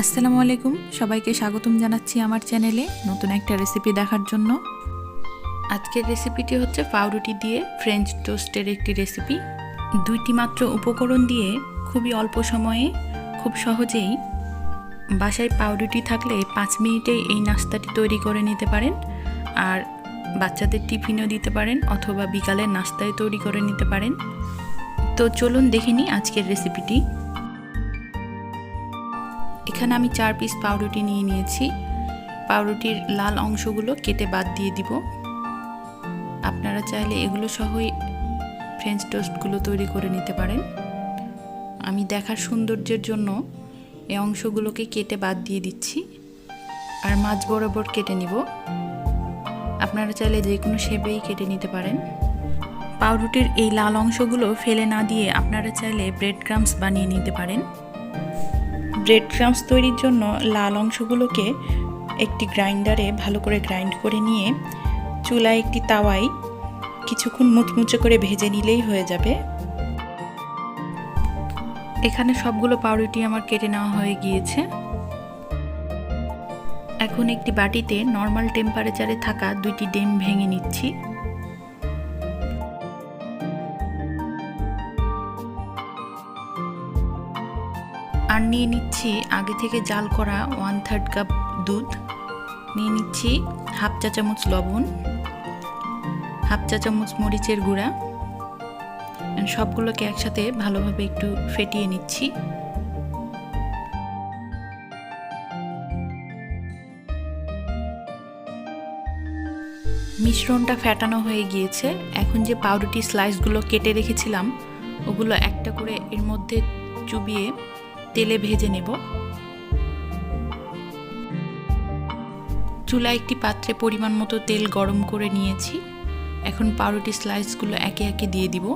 আসসালামু আলাইকুম। সবাইকে স্বাগতম জানাচ্ছি আমার চ্যানেলে নতুন একটা রেসিপি দেখার জন্য। আজকের রেসিপিটি হচ্ছে পাউরুটি দিয়ে ফ্রেঞ্চ টোস্টের একটি রেসিপি দুইটি মাত্র উপকরণ দিয়ে খুবই অল্প সময়ে, খুব সহজেই বাসায় পাউরুটি থাকলে পাঁচ মিনিটেই এই নাস্তাটি তৈরি করে নিতে পারেন। আর বাচ্চাদের টিফিনও দিতে পারেন অথবা বিকালের নাস্তায় তৈরি করে নিতে পারেন। তো চলুন দেখে নিই আজকের রেসিপিটি এখানে আমি চার পিস পাউরুটি নিয়ে নিয়েছি। পাউরুটির লাল অংশগুলো কেটে বাদ দিয়ে দিব। আপনারা চাইলে এগুলো সহই ফ্রেঞ্চ টোস্টগুলো তৈরি করে নিতে পারেন। আমি দেখার সৌন্দর্যের জন্য এই অংশগুলোকে কেটে বাদ দিয়ে দিচ্ছি। আর মাছ বরাবর কেটে নিব। আপনারা চাইলে যে কোনো শেপেই কেটে নিতে পারেন। পাউরুটির এই লাল অংশগুলো ফেলে না দিয়ে আপনারা চাইলে ব্রেড ক্রামস বানিয়ে নিতে পারেন। ব্রেড ক্রামস তৈরির জন্য লাল অংশগুলোকে একটি গ্রাইন্ডারে ভালো করে গ্রাইন্ড করে নিয়ে চুলায় একটি তাওয়ায় কিছুক্ষণ মুচমুচে করে ভেজে নিলেই হয়ে যাবে। এখানে সবগুলো পাউরুটি আমার কেটে নেওয়া হয়ে গিয়েছে। এখন একটি বাটিতে নর্মাল টেম্পারেচারে থাকা দুইটি ডিম ভেঙে নিচ্ছি। আর নিয়ে নিচ্ছি আগে থেকে জাল করা ওয়ান থার্ড কাপ দুধ। নিয়ে নিচ্ছি হাফ চা চামচ লবণ হাফ চা চামচ মরিচের গুঁড়া। সবগুলোকে একসাথে ভালোভাবে একটু ফেটিয়ে নিচ্ছি। মিশ্রণটা ফ্যাটানো হয়ে গিয়েছে। এখন যে পাউরুটি স্লাইসগুলো কেটে রেখেছিলাম, ওগুলো একটা করে এর মধ্যে চুবিয়ে তেলে ভেজে নেব। চুলা একটি পাত্রে পরিমাণ মতো তেল গরম করে নিয়েছি। এখন পাউরুটি স্লাইসগুলো একে একে দিয়ে দিব।